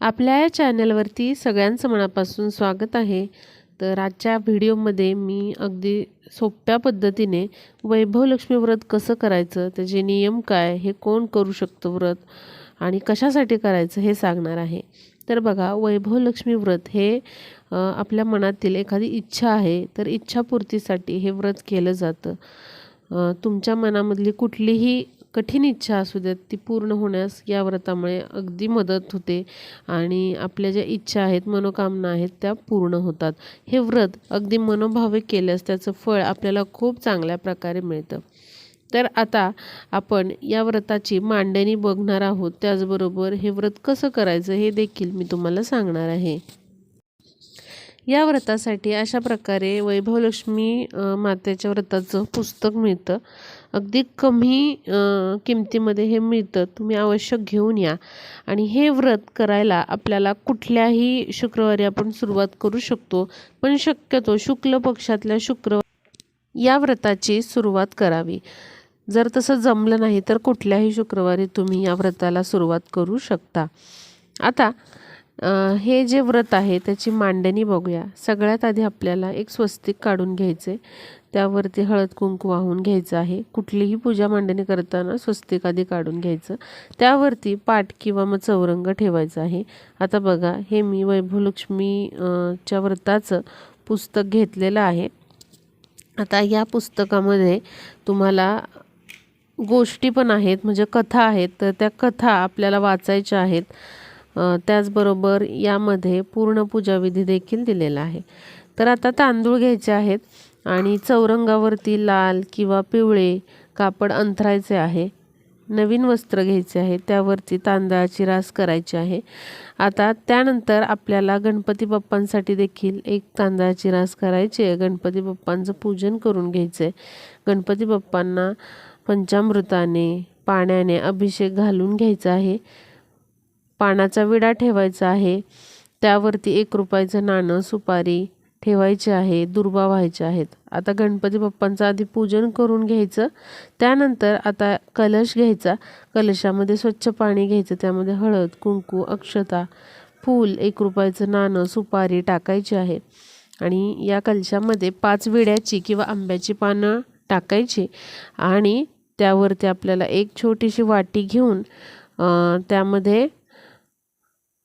आपल्या या चॅनलवरती सगळ्यांचं मनापासून स्वागत आहे. तर आजच्या व्हिडिओमध्ये मी अगदी सोप्या पद्धतीने वैभव लक्ष्मी व्रत कसं करायचं त्याचे नियम काय हे कोण करू शकतं व्रत आणि कशासाठी करायचं हे सांगणार आहे. तर बघा वैभव लक्ष्मी व्रत हे आपल्या मनातील एखादी इच्छा आहे तर इच्छापूर्तीसाठी हे व्रत केलं जातं. तुमच्या मनामधली कुठलीही कठीण इच्छा असू द्यात ती पूर्ण होण्यास या व्रतामुळे अगदी मदत होते आणि आपल्या ज्या इच्छा आहेत मनोकामना आहेत त्या पूर्ण होतात. हे व्रत अगदी मनोभावे केल्यास त्याचं फळ आपल्याला खूप चांगल्या प्रकारे मिळतं. तर आता आपण या व्रताची मांडणी बघणार आहोत. त्याचबरोबर हे व्रत कसं करायचं हे देखील मी तुम्हाला सांगणार आहे. या व्रतासाठी अशा प्रकारे वैभवलक्ष्मी मातेच्या व्रताचं पुस्तक मिळतं. अगदी कमी किमतीमध्ये हे मिळतं. तुम्ही आवश्यक घेऊन या. आणि हे व्रत करायला आपल्याला कुठल्याही शुक्रवारी आपण सुरुवात करू शकतो. पण शक्यतो शुक्ल पक्षातल्या शुक्रवार या व्रताची सुरुवात करावी. जर तसं जमलं नाही तर कुठल्याही शुक्रवारी तुम्ही या व्रताला सुरुवात करू शकता. आता हे जे व्रत आहे त्याची मांडणी बघूया. सगळ्यात आधी आपल्याला एक स्वस्तिक काढून घ्यायचे. त्यावरती हळद कुंकू वाहून घ्यायचं आहे. कुठलीही पूजा मांडणी करताना स्वस्तिक आधी काढून घ्यायचं. त्यावरती पाट किंवा मग चौरंग ठेवायचं आहे. आता बघा हे मी वैभवलक्ष्मी च्या व्रताचं पुस्तक घेतलेलं आहे. आता या पुस्तकामध्ये तुम्हाला गोष्टी पण आहेत म्हणजे कथा आहेत. तर त्या कथा आपल्याला वाचायच्या आहेत. त्याचबरोबर यामध्ये पूर्ण पूजाविधी देखील दिलेला आहे. तर आता तांदूळ घ्यायचे आहेत आणि चौरंगावरती लाल किंवा पिवळे कापड अंथरायचे आहे. नवीन वस्त्र घ्यायचे आहे. त्यावरती तांदळाची रास करायची आहे. आता त्यानंतर आपल्याला गणपती बाप्पांसाठी देखील एक तांदळाची रास करायची आहे. गणपती बाप्पांचं पूजन करून घ्यायचं आहे गणपती बाप्पांना पंचामृताने पाण्याने अभिषेक घालून घ्यायचा आहे. पानाचा विडा ठेवायचा आहे. त्यावरती एक रुपयाचं नाणं सुपारी ठेवायचे आहे दुर्वा व्हायचे आहेत. आता गणपती बाप्पांचं आधी पूजन करून घ्यायचं. त्यानंतर आता कलश घ्यायचा. कलशामध्ये स्वच्छ पाणी घ्यायचं. त्यामध्ये हळद कुंकू अक्षता फूल एक रुपयाचं नाणं सुपारी टाकायची आहे. आणि या कलशामध्ये पाच विड्याची किंवा आंब्याची पानं टाकायची. आणि त्यावरती आपल्याला एक छोटीशी वाटी घेऊन त्यामध्ये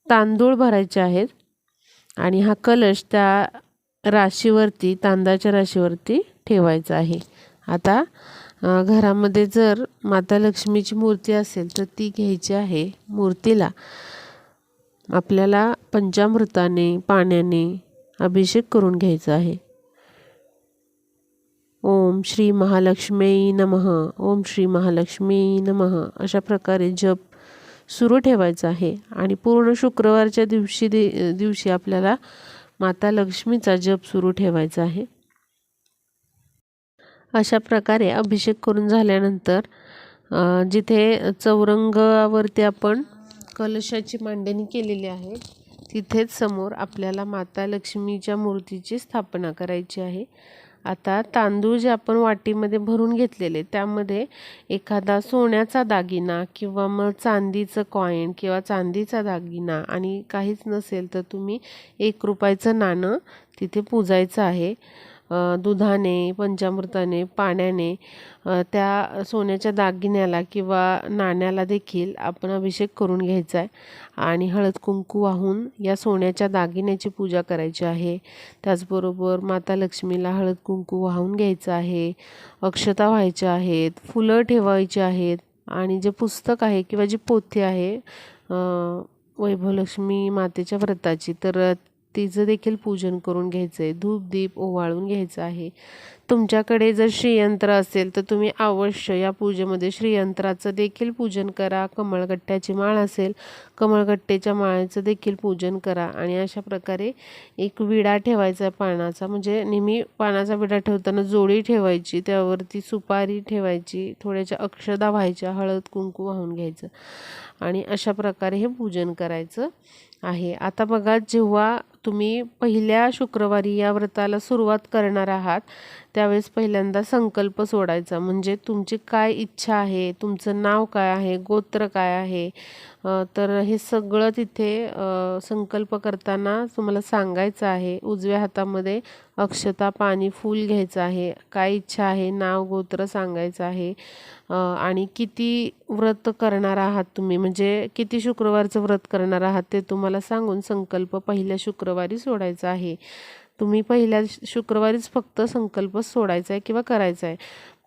तांदूळ भरायचे आहेत. आणि हा कलश त्या राशीवरती तांदळाच्या राशीवरती ठेवायचा आहे. आता घरामध्ये जर माता लक्ष्मीची मूर्ती असेल तर ती घ्यायची आहे मूर्तीला. आपल्याला पंचामृताने पाण्याने अभिषेक करून घ्यायचा आहे. ओम श्री महालक्ष्मी नमः ओम श्री महालक्ष्मी नमः अशा प्रकारे जप सुरू ठेवायचं आहे. आणि पूर्ण शुक्रवारच्या दिवशी दे दिवशी आपल्याला माता लक्ष्मीचा जप सुरू ठेवायचा आहे. अशा प्रकारे अभिषेक करून झाल्यानंतर जिथे चौरंगावरती आपण कलशाची मांडणी केलेली आहे तिथेच समोर आपल्याला माता लक्ष्मीच्या मूर्तीची स्थापना करायची आहे. आता तांदूळ जे आपण वाटीमध्ये भरून घेतलेले त्यामध्ये एखादा सोन्याचा दागिना किंवा मग चांदीचं कॉईन किंवा चांदीचा दागिना आणि काहीच नसेल तर तुम्ही एक रुपयाचं नाणं तिथे पूजायचं आहे. दुधाने पंचामृताने पाण्याने त्या सोन्याच्या दागिन्याला किंवा नाण्याला देखील आपण अभिषेक करून घ्यायचा आहे. आणि हळद कुंकू वाहून या सोन्याच्या दागिन्याची पूजा करायची आहे. त्याचबरोबर माता लक्ष्मीला हळद कुंकू वाहून घ्यायचं आहे. अक्षता व्हायच्या आहेत. फुलं ठेवायची आहेत. आणि जे पुस्तक आहे किंवा जी पोथी आहे वैभवलक्ष्मी मातेच्या व्रताची तर तिचं देखील पूजन करून घ्यायचं आहे धूप दीप ओवाळून घ्यायचं आहे. तुमच्याकडे जर श्रीयंत्र असेल तर तुम्ही अवश्य या पूजेमध्ये श्रीयंत्राचं देखील पूजन करा. कमळगट्ट्याची माळ असेल कमळगट्टेच्या माळेचं देखील पूजन करा. आणि अशा प्रकारे एक विडा ठेवायचा पानाचा म्हणजे नेहमी पानाचा विडा ठेवताना जोडी ठेवायची त्यावरती सुपारी ठेवायची थोड्याशा अक्षदा व्हायच्या हळद कुंकू वाहून घ्यायचं आणि अशा प्रकारे हे पूजन करायचं आहे. आता बघा जेव्हा तुम्ही पहिल्या शुक्रवारी या व्रताला सुरुवात करणार आहात त्यावेळेस पहिल्यांदा संकल्प सोडायचा. म्हणजे तुमची काय इच्छा आहे तुमचं नाव काय आहे गोत्र काय आहे तर हे सगळं तिथे संकल्प करताना तुम्हाला सांगायचं आहे. उजव्या हातामध्ये अक्षता पाणी फूल घ्यायचं आहे. काय इच्छा आहे नाव गोत्र सांगायचं आहे. आणि किती व्रत करणार आहात तुम्ही? म्हणजे किती शुक्रवारचं व्रत करणार आहात ते तुम्हाला सांगून संकल्प पहिल्या शुक्रवारी सोडायचा आहे. तुम्ही पहिल्या शुक्रवारीच फक्त संकल्प सोडायचा आहे किंवा करायचा आहे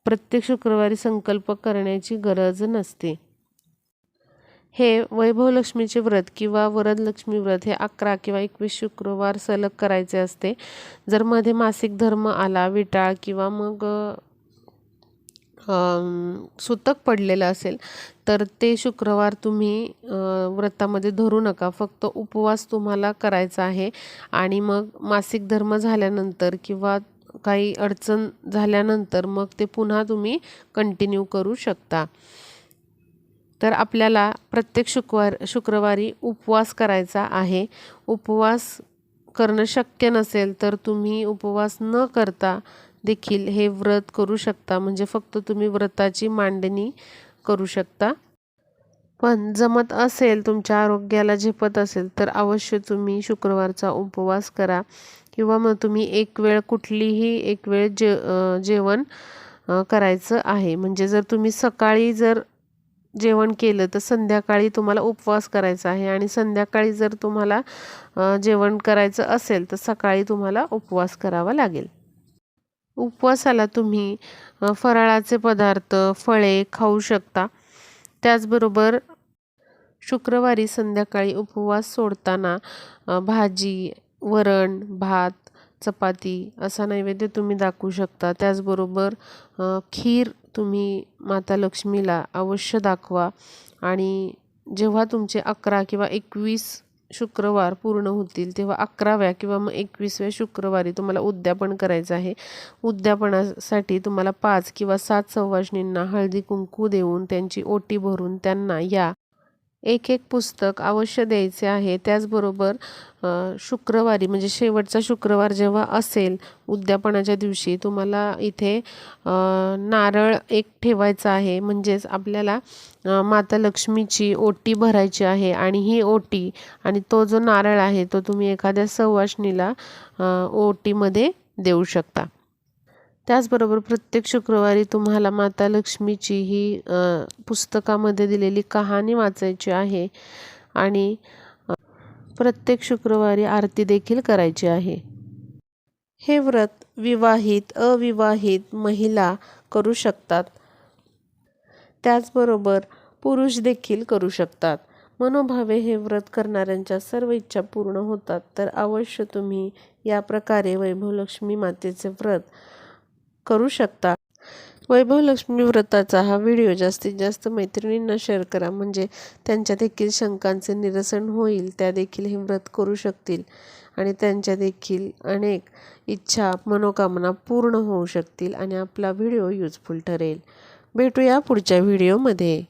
प्रत्येक शुक्रवारी संकल्प करण्याची गरज नसते. हे वैभवलक्ष्मीचे व्रत किंवा वरदलक्ष्मी व्रत हे अकरा किंवा एकवीस शुक्रवार सलग करायचे असते. जर मध्ये मासिक धर्म आला विटाळ किंवा मग सुतक पडलेलं असेल तर ते शुक्रवार तुम्ही व्रतामध्ये धरू नका. फक्त उपवास तुम्हाला करायचा आहे आणि मग मासिक धर्म झाल्यानंतर किंवा काही अडचण झाल्यानंतर मग ते पुन्हा तुम्ही कंटिन्यू करू शकता. तर आपल्याला प्रत्येक शुक्रवार शुक्रवारी उपवास करायचा आहे. उपवास करणं शक्य नसेल तर तुम्ही उपवास न करता देखील हे व्रत करू शकता. म्हणजे फक्त तुम्ही व्रताची मांडणी करू शकता. पण जमत असेल तुमच्या आरोग्याला झेपत असेल तर अवश्य तुम्ही शुक्रवारचा उपवास करा. किंवा मग तुम्ही एक वेळ कुठलीही एक वेळ जे जेवण करायचं आहे. म्हणजे जर तुम्ही सकाळी जर जेवण केलं तर संध्याकाळी तुम्हाला उपवास करायचा आहे. आणि संध्याकाळी जर तुम्हाला जेवण करायचं असेल तर सकाळी तुम्हाला उपवास करावा लागेल. उपवासाला तुम्ही फराळाचे पदार्थ फळे खाऊ शकता. त्याचबरोबर शुक्रवारी संध्याकाळी उपवास सोडताना भाजी वरण भात चपाती असा नैवेद्य तुम्ही दाखवू शकता. त्याचबरोबर खीर तुम्ही माता लक्ष्मीला अवश्य दाखवा आणि जेव्हा तुमचे अकरा किंवा एकवीस शुक्रवार पूर्ण होतील तेव्हा अकराव्या किंवा मग एकवीसव्या शुक्रवारी तुम्हाला उद्यापन करायचं आहे. उद्यापनासाठी तुम्हाला पाच किंवा सात सवाष्णींना हळदी कुंकू देऊन त्यांची ओटी भरून त्यांना या एक एक पुस्तक अवश्य द्यायचे आहे. त्याचबरोबर शुक्रवारी म्हणजे शेवटचा शुक्रवार जेव्हा असेल उद्यापनाच्या दिवशी तुम्हाला इथे नारळ एक ठेवायचा आहे. म्हणजेच आपल्याला माता लक्ष्मीची ओटी भरायची आहे आणि ही ओटी आणि तो जो नारळ आहे तो तुम्ही एखाद्या सवाशणीला ओटीमध्ये देऊ शकता. त्याचबरोबर प्रत्येक शुक्रवारी तुम्हाला माता लक्ष्मीची ही पुस्तकामध्ये दिलेली कहाणी वाचायची आहे आणि प्रत्येक शुक्रवारी आरती देखील करायची आहे. हे व्रत विवाहित अविवाहित महिला करू शकतात. त्याचबरोबर पुरुष देखील करू शकतात. मनोभावे हे व्रत करणाऱ्यांच्या सर्व इच्छा पूर्ण होतात. तर अवश्य तुम्ही या प्रकारे वैभवलक्ष्मी मातेचे व्रत करू शकता. वैभवलक्ष्मी व्रताचा हा व्हिडिओ जास्तीत जास्त मैत्रिणींना शेअर करा. म्हणजे त्यांच्या देखील शंकांचे निरसन होईल त्या देखील हे व्रत करू शकतील आणि त्यांच्या देखील अनेक इच्छा मनोकामना पूर्ण होऊ शकतील आणि आपला व्हिडिओ युजफुल ठरेल. भेटूया पुढच्या व्हिडिओमध्ये.